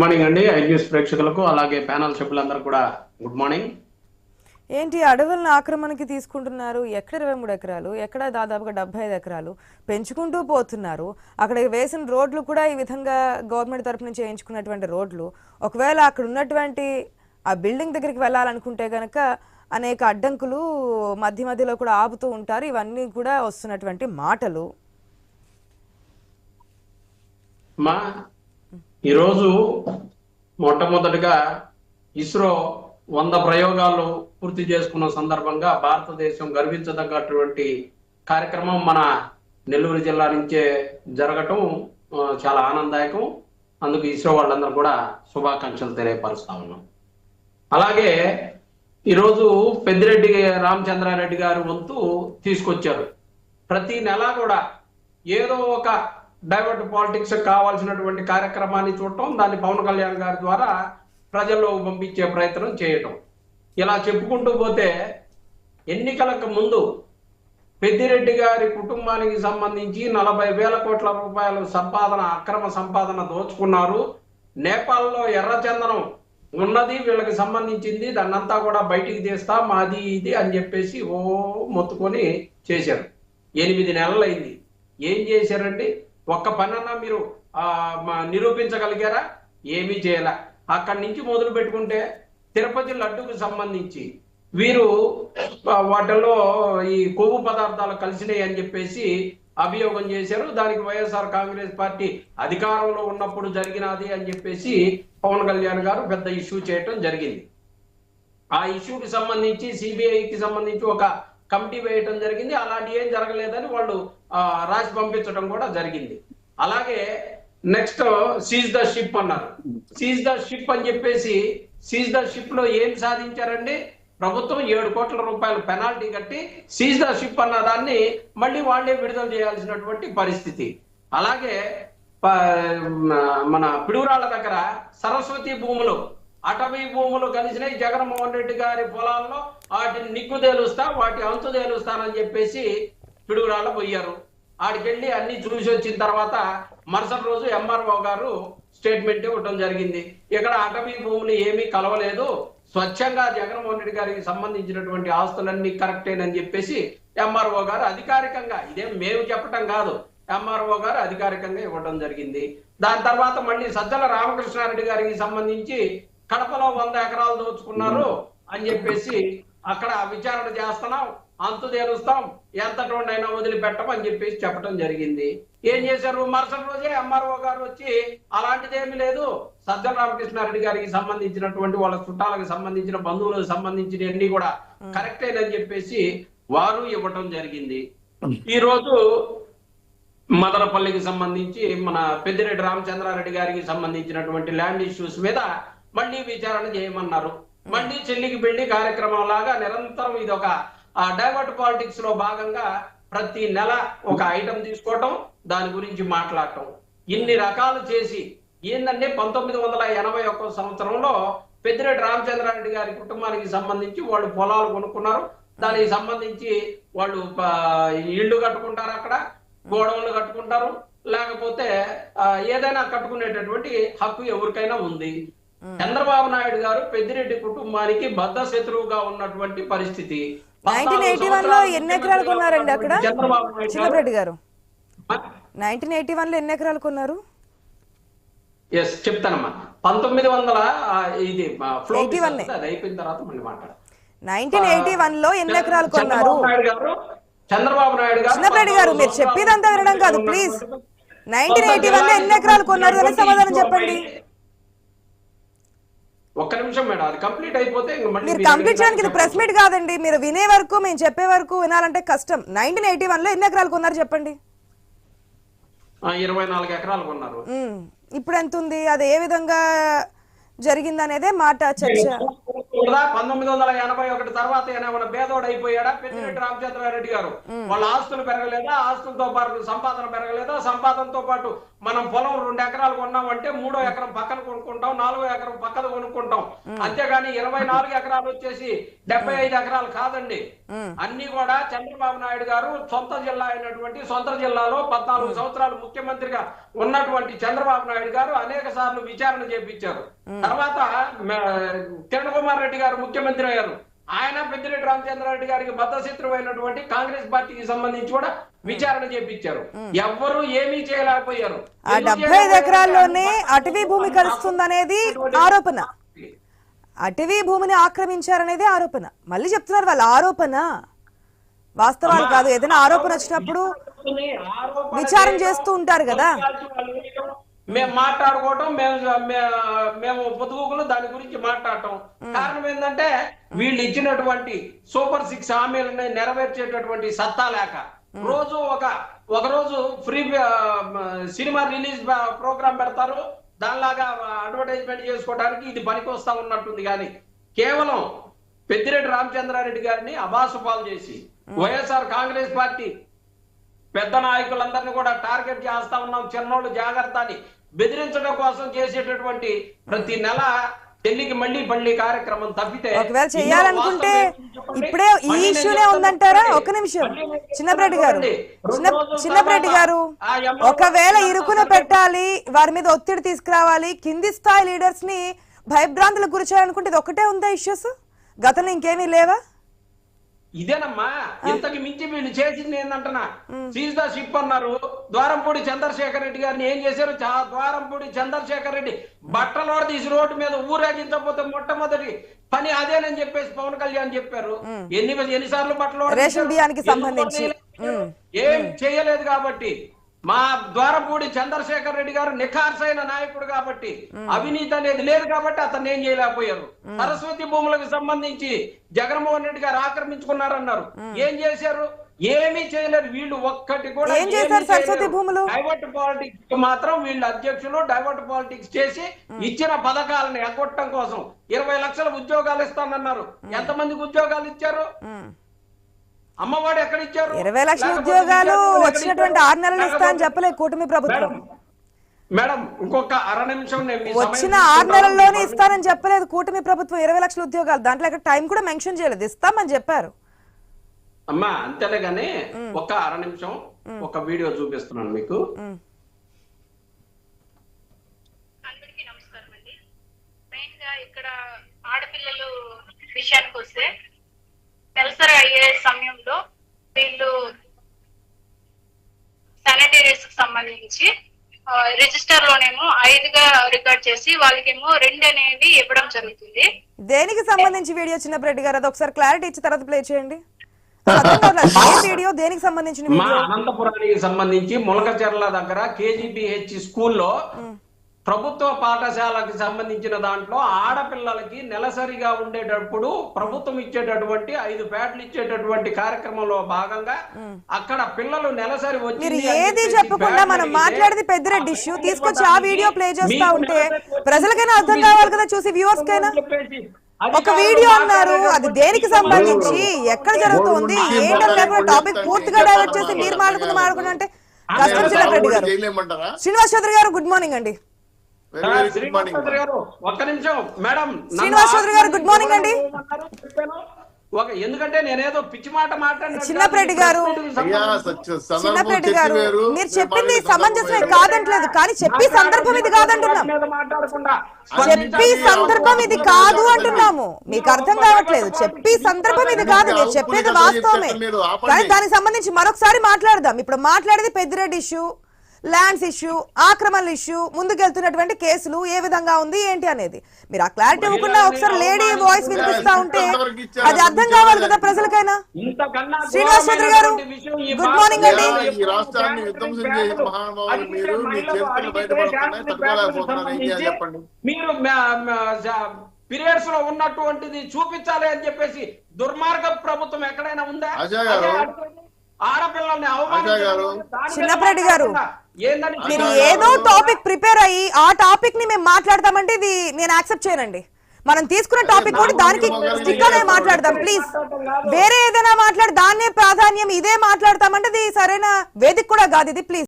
Good morning అండి I news ప్రేక్షకులకు అలాగే ప్యానల్ సభ్యులందరూ కూడా గుడ్ మార్నింగ్. ఏంటి అడవులను ఆక్రమణకి తీసుకుంటున్నారు. ఎక్కడ ఇరవై మూడు ఎకరాలు ఎక్కడ దాదాపుగా డెబ్బై ఐదు ఎకరాలు పెంచుకుంటూ పోతున్నారు. అక్కడ వేసిన రోడ్లు కూడా ఈ విధంగా గవర్నమెంట్ తరపు నుంచి చేయించుకున్నటువంటి రోడ్లు. ఒకవేళ అక్కడ ఉన్నటువంటి ఆ బిల్డింగ్ దగ్గరికి వెళ్ళాలనుకుంటే గనక అనేక అడ్డంకులు మధ్య మధ్యలో కూడా ఆపుతూ ఉంటారు. ఇవన్నీ కూడా వస్తున్నటువంటి మాటలు. మా ఈరోజు మొట్టమొదటిగా ఇస్రో వంద ప్రయోగాలు పూర్తి చేసుకున్న సందర్భంగా భారతదేశం గర్వించదగ్గటువంటి కార్యక్రమం మన నెల్లూరు జిల్లా నుంచే జరగటం చాలా ఆనందదాయకం. అందుకు ఇస్రో వాళ్ళందరూ కూడా శుభాకాంక్షలు తెలియపరుస్తా ఉన్నాం. అలాగే ఈరోజు పెద్దిరెడ్డి రామచంద్రారెడ్డి గారు వంతు తీసుకొచ్చారు. ప్రతి నెల కూడా ఏదో ఒక డైవర్ట్ పాలిటిక్స్ కావాల్సినటువంటి కార్యక్రమాన్ని చూడటం దాన్ని పవన్ కళ్యాణ్ గారి ద్వారా ప్రజల్లో పంపించే ప్రయత్నం చేయటం. ఇలా చెప్పుకుంటూ పోతే ఎన్నికలకు ముందు పెద్దిరెడ్డి గారి కుటుంబానికి సంబంధించి నలభై వేల కోట్ల రూపాయలు సంపాదన అక్రమ సంపాదన దోచుకున్నారు. నేపాల్లో ఎర్రచందనం ఉన్నది వీళ్ళకి సంబంధించింది దాన్నంతా కూడా బయటికి తీస్తా మాది ఇది అని చెప్పేసి ఓ మొత్తుకొని చేశారు. ఎనిమిది నెలలైంది. ఏం చేశారండి? ఒక్క పనన్నా మీరు నిరూపించగలిగారా? ఏమీ చేయలే. అక్కడి నుంచి మొదలు పెట్టుకుంటే తిరుపతి లడ్డుకు సంబంధించి వీరు వాటిలో ఈ కొవ్వు పదార్థాలు కలిసినాయి అని చెప్పేసి అభియోగం చేశారు. దానికి వైఎస్ఆర్ కాంగ్రెస్ పార్టీ అధికారంలో ఉన్నప్పుడు జరిగినది అని చెప్పేసి పవన్ కళ్యాణ్ గారు పెద్ద ఇష్యూ చేయటం జరిగింది. ఆ ఇష్యూకి సంబంధించి సిబిఐకి సంబంధించి ఒక కమిటీ వేయటం జరిగింది. అలాంటి ఏం జరగలేదని వాళ్ళు రాసి పంపించడం కూడా జరిగింది. అలాగే నెక్స్ట్ సీజ్ ద షిప్ అన్నారు. సీజ్ ద షిప్ అని చెప్పేసి సీజ్ ద షిప్లో ఏం సాధించారండి? ప్రభుత్వం ఏడు కోట్ల రూపాయలు పెనాల్టీ కట్టి సీజ్ ద షిప్ అన్న దాన్ని మళ్ళీ వాళ్ళే విడుదల చేయాల్సినటువంటి పరిస్థితి. అలాగే మన పిడుగురాళ్ళ దగ్గర సరస్వతి భూములు అటవీ భూములు కలిసినాయి జగన్మోహన్ రెడ్డి గారి పొలాల్లో వాటిని నిగ్గు తేలుస్తా వాటి అంతు తేలుస్తానని చెప్పేసి పిడుగురాళ్ళ పోయారు. ఆడికెళ్ళి అన్ని చూసి వచ్చిన తర్వాత మరుసటి రోజు ఎంఆర్ఓ గారు స్టేట్మెంట్ ఇవ్వడం జరిగింది. ఇక్కడ అటవీ భూములు ఏమీ కలవలేదు. స్వచ్ఛంగా జగన్మోహన్ రెడ్డి గారికి సంబంధించినటువంటి ఆస్తులన్నీ కరెక్టేనని చెప్పేసి ఎంఆర్ఓ గారు అధికారికంగా ఇదేం మేము చెప్పటం కాదు ఎంఆర్ఓ గారు అధికారికంగా ఇవ్వడం జరిగింది. దాని తర్వాత మళ్ళీ సజ్జల రామకృష్ణారెడ్డి గారికి సంబంధించి కడపలో వంద ఎకరాలు దోచుకున్నారు అని చెప్పేసి అక్కడ విచారణ చేస్తున్నాం అంతు తేలుస్తాం ఎంతటోండైనా వదిలిపెట్టం అని చెప్పేసి చెప్పడం జరిగింది. ఏం చేశారు? మరుసటి రోజే ఎంఆర్ఓ గారు వచ్చి అలాంటిదేమీ లేదు. సజ్జల రామకృష్ణారెడ్డి గారికి సంబంధించినటువంటి వాళ్ళ చుట్టాలకు సంబంధించిన బంధువులకు సంబంధించిన అన్ని కూడా కరెక్టేనని చెప్పేసి వారు ఇవ్వటం జరిగింది. ఈ రోజు మదనపల్లికి సంబంధించి మన పెద్దిరెడ్డి రామచంద్రారెడ్డి గారికి సంబంధించినటువంటి ల్యాండ్ ఇష్యూస్ మీద మళ్ళీ విచారణ చేయమన్నారు. మళ్ళీ చెల్లికి పెళ్ళి కార్యక్రమం లాగా నిరంతరం ఇది ఒక డైవర్ట్ పాలిటిక్స్లో భాగంగా ప్రతి నెల ఒక ఐటెం తీసుకోవటం దాని గురించి మాట్లాడటం. ఇన్ని రకాలు చేసి ఏంటంటే పంతొమ్మిది వందల ఎనభై ఒక్క సంవత్సరంలో పెద్దిరెడ్డి రామచంద్రారెడ్డి గారి కుటుంబానికి సంబంధించి వాళ్ళు పొలాలు కొనుక్కున్నారు. దానికి సంబంధించి వాళ్ళు ఇళ్ళు కట్టుకుంటారు అక్కడ గోడౌన్లు కట్టుకుంటారు. లేకపోతే ఏదైనా కట్టుకునేటటువంటి హక్కు ఎవరికైనా ఉంది. చంద్రబాబు నాయుడు గారు పెద్దిరెడ్డి కుటుంబానికి బద్ద శత్రువుగా ఉన్నటువంటి పరిస్థితి. ఎన్ని ఎకరాలు కొన్నారండి అక్కడ? చంద్రబాబు గారు? నైన్టీన్ ఎయిటీ వన్లో ఎన్ని ఎకరాలు కొన్నారు? ఎస్ చెప్తానమ్మా. పంతొమ్మిది వందల ఇది ఫ్లో 81 అది అయిపోయిన తర్వాత మళ్ళీ మాట్లాడు. నైన్టీన్ ఎయిటీ వన్లో ఎన్ని ఎకరాలు కొన్నారు? చంద్రబాబు నాయుడు గారు చంద్రబాబు నాయుడు గారు చిన్నరెడ్డి గారు మీరు చెప్పేదంతా వినడం కాదు ప్లీజ్ నైన్టీన్ ఎయిటీ వన్లో ఎన్ని ఎకరాలు కొన్నారు? అనే సమాధానం చెప్పండి. ఒక్క నిమిషం మేడం అది కంప్లీట్ అయిపోతే మీరు కంప్లీట్ చేయడానికి ఇది ప్రెస్ మీట్ కాదండి మీరు వినే వరకు మేము చెప్పే వరకు వినాలంటే కష్టం. నైన్టీన్ ఎయిటీ వన్లో ఎన్ని ఎకరాలు కొన్నారు చెప్పండి? ఇరవై నాలుగు ఎకరాలు కొన్నారు. ఇప్పుడు ఎంత ఉంది? అది ఏ విధంగా జరిగింది అనేదే మాట చర్చ. పంతొమ్మిది వందల ఎనభై ఒకటి తర్వాత ఏమైనా పేదోడు అయిపోయాడా? పెద్దిరెడ్డి రామచంద్రారెడ్డి గారు. వాళ్ళ ఆస్తులు పెరగలేదా? ఆస్తులతో పాటు సంపాదన పెరగలేదా? సంపాదనతో పాటు మనం పొలం రెండు ఎకరాలు కొన్నామంటే మూడో ఎకరం పక్కన కొనుక్కుంటాం నాలుగో ఎకరం పక్కన కొనుక్కుంటాం. అంతేగాని ఇరవై నాలుగు ఎకరాలు వచ్చేసి డెబ్బై ఐదు ఎకరాలు కాదండి. అన్ని కూడా చంద్రబాబు నాయుడు గారు సొంత జిల్లా అయినటువంటి సొంత జిల్లాలో పద్నాలుగు సంవత్సరాలు ముఖ్యమంత్రిగా ఉన్నటువంటి చంద్రబాబు నాయుడు గారు అనేక సార్లు విచారణ చేపించారు. తర్వాత కిరణ్ కుమార్ రెడ్డి గారు ముఖ్యమంత్రి అయ్యారు. ఆయన పెద్దిరెడ్డి రామచంద్రారెడ్డి గారికి బద్దశత్రువైనటువంటి కాంగ్రెస్ పార్టీకి సంబంధించి కూడా విచారణ చేపించారు. ఎవ్వరూ ఏమీ చేయలేకపోయారు. ఆ డెబ్బై ఐదు? ఎకరాల్లోనే అటవీ భూమి కలుస్తుందనేది ఆరోపణ. అటవీ భూమిని ఆక్రమించారనేది ఆరోపణ. మళ్ళీ చెప్తున్నారు వాళ్ళ ఆరోపణ. వాస్తవాలు కాదు. ఏదైనా ఆరోపణ వచ్చినప్పుడు విచారణ చేయడం, చేస్తూ ఉంటారు కదా. మేము మాట్లాడుకోవటం మేము మేము పొదుగుకులు దాని గురించి మాట్లాడటం. కారణం ఏంటంటే వీళ్ళు ఇచ్చినటువంటి సూపర్ సిక్స్ హామీలని నెరవేర్చేటటువంటి సత్తా లేక రోజు ఒక ఒక రోజు ఫ్రీ సినిమా రిలీజ్ ప్రోగ్రామ్ పెడతారు. దానిలాగా అడ్వర్టైజ్మెంట్ చేసుకోవడానికి ఇది పనికి వస్తా ఉన్నట్టుంది కానీ కేవలం పెద్దిరెడ్డి రామచంద్రారెడ్డి గారిని అబాసుపాలు చేసి వైఎస్ఆర్ కాంగ్రెస్ పార్టీ పెద్ద నాయకులందరినీ కూడా టార్గెట్ చేస్తా ఉన్నాం. చిన్నోళ్ళు జాగ్రత్త అని బెదిరించడం కోసం చేసేటటువంటి ప్రతి నెల పెళ్ళికి మళ్ళీ పల్లి కార్యక్రమం తప్పితే ఒకవేళ చేయాలనుకుంటే ఇప్పుడే ఈ ఇష్యూనే ఉందంటారా? ఒక నిమిషం. చిన్నపరెడ్డి గారు. చిన్న చిన్నపరెడ్డి గారు ఒకవేళ ఇరుకున పెట్టాలి వారి మీద ఒత్తిడి తీసుకురావాలి కింది స్థాయి లీడర్స్ని భయభ్రాంతులకు గురి చేయాలనుకుంటే ఇది ఒకటే ఉందా ఇష్యూస్? గతంలో ఇంకేమీ లేవా? ఇదేనమ్మా ఇంతకు మించి వీళ్ళు చేసింది ఏంటంటున్నా సీజ్ ద షిప్ అన్నారు ద్వారంపూడి చంద్రశేఖర్ రెడ్డి గారిని ఏం చేశారు? చా- ద్వారంపూడి చంద్రశేఖర్ రెడ్డి బట్టలో తీసి రోడ్డు మీద ఊరేగించకపోతే మొట్టమొదటి పని అదేనని చెప్పేసి పవన్ కళ్యాణ్ చెప్పారు. ఎన్ని ఎన్నిసార్లు బట్టలు రేషన్ బియ్యానికి సంబంధించి. ఏం చేయలేదు కాబట్టి మా ద్వారంపూడి చంద్రశేఖర్ రెడ్డి గారు నిఖార్సైన నాయకుడు కాబట్టి అవినీతి అనేది లేదు కాబట్టి అతన్ని ఏం చేయలేకపోయారు. సరస్వతి భూములకు సంబంధించి జగన్మోహన్ రెడ్డి గారు ఆక్రమించుకున్నారన్నారు. ఏం చేశారు? ఏమీ చేయలేరు వీళ్ళు ఒక్కటి కూడా? డైవర్ట్ పాలిటిక్స్ మాత్రం వీళ్ళు అధ్యక్షులు డైవర్ట్ పాలిటిక్స్ చేసి ఇచ్చిన పథకాలను ఎగ్గొట్టడం కోసం ఇరవై లక్షల ఉద్యోగాలు ఇస్తానన్నారు. ఎంతమందికి ఉద్యోగాలు ఇచ్చారు. అమ్మవాడు ఎక్కడ ఇచ్చారు ఇరవై లక్షల ఉద్యోగాలు వచ్చినటువంటి? ఆరు నెలలు ఇస్తా అని లేకపోతే- చెప్పలే కూటమి ప్రభుత్వం. మేడం ఇంకొక అర నిమిషం నేను మీ వచ్చిన ఆరు. నెలల్లోనే ఇస్తానని చెప్పలేదు కూటమి ప్రభుత్వం ఇరవై లక్షల ఉద్యోగాలు. దాంట్లో ఎక్కడ టైం కూడా మెన్షన్ చేయలేదు. ఇస్తామని చెప్పారు. అమ్మా అంతేలే గానీ ఒక అర నిమిషం ఒక వీడియో చూపిస్తున్నాను మీకు. ఉమ్. అందరికీ నమస్కారం అండి. మెయిన్గా ఇక్కడ ఆడపిల్లలు విషయానికి వస్తే నెలసరి అయ్యే సమయంలో వీళ్ళు శానిటరీస్ సంబంధించి రిజిస్టర్ లోనేమో ఐదుగా రికార్డ్ చేసి వాళ్ళకేమో రెండు అనేది ఇవ్వడం జరుగుతుంది. దేనికి సంబంధించి వీడియో చిన్నప్పరెడ్డి గారు? అది ఒకసారి క్లారిటీ ఇచ్చి తర్వాత ప్లే చేయండి. వీడియో? దేనికి సంబంధించిన మా అనంతపురానికి సంబంధించి ములకచెర్ల దగ్గర కేజీపీహెచ్ స్కూల్లో ప్రభుత్వ పాఠశాలకు సంబంధించిన దాంట్లో ఆడపిల్లలకి నెలసరిగా ఉండేటప్పుడు ప్రభుత్వం ఇచ్చేటటువంటి ఐదు ప్యాడ్లు ఇచ్చేటటువంటి కార్యక్రమంలో భాగంగా అక్కడ పిల్లలు నెలసరి అని ఏది చెప్పకుండా మనం మాట్లాడేది పెద్దిరెడ్డి ఇష్యూ తీసుకొచ్చి ఆ వీడియో ప్లే చేస్తా ఉంటే ప్రజలకైనా అర్థం కావాలి కదా చూసి వ్యూవర్స్ కైనా? ఒక వీడియో అన్నారు అది దేనికి సంబంధించి? ఎక్కడ జరుగుతుంది? లేకుండా టాపిక్ పూర్తిగా డైవర్ట్ చేసి మీరు మాట్లాడుకుంటూ మాట్లాడుకుంటూ అంటే కష్టం గారు. శ్రీనివాస్ చౌదరి గారు గుడ్ మార్నింగ్ అండి. ఒక్క నిమిషం. మేడం గారు, good morning అండి. ఒక ఎందుకంటే నేనేదో పిచ్చి మాట మాట్లాడినట్టు చిన్నప్రెడ్డి గారు. చర్చ గారు మీరు చెప్పింది మాట్లాడే సమంజసమే. కాదంటలేదు కానీ చెప్పి సందర్భం ఇది కాదంటున్నాం. మీద మాట్లాడకుండా చెప్పి సందర్భం ఇది కాదు అంటున్నాము. మీకు అర్థం కావట్లేదు. చెప్పి సందర్భం ఇది కాదు మీరు చెప్పేది వాస్తవమే. కానీ దానికి సంబంధించి మరొకసారి మాట్లాడదాం. ఇప్పుడు మాట్లాడేది పెద్దిరెడ్డి ఇష్యూ ల్యాండ్స్ ఇష్యూ ఆక్రమణల ఇష్యూ ముందుకెళ్తున్నటువంటి కేసులు ఏ విధంగా ఉంది ఏంటి అనేది. మీరు ఆ క్లారిటీ ఇవ్వకుండా ఒకసారి లేడీ వాయిస్ వినిపిస్తా ఉంటే అది అర్థం కావాలి కదా ప్రజలకైనా. శ్రీనివాస్ చౌదరి గారు, భారత morning అండి. మీరు పీరియడ్స్లో ఉన్నటువంటిది చూపించాలి అని చెప్పేసి దుర్మార్గ ప్రభుత్వం ఎక్కడైనా ఉందా? చిన్నప్పరెడ్డి గారు. మీరు ఏదో. టాపిక్ ప్రిపేర్ అయ్యి ఆ టాపిక్ని మేము మాట్లాడతామంటే ఇది నేను యాక్సెప్ట్ చేయనండి మనం తీసుకున్న టాపిక్ కూడా దానికి స్టిక్ అనే మాట్లాడదాం ప్లీజ్ వేరే ఏదైనా మాట్లాడి దాన్నే ప్రాధాన్యం ఇదే మాట్లాడతామంటే ఇది సరైన వేదిక కూడా కాదు ఇది ప్లీజ్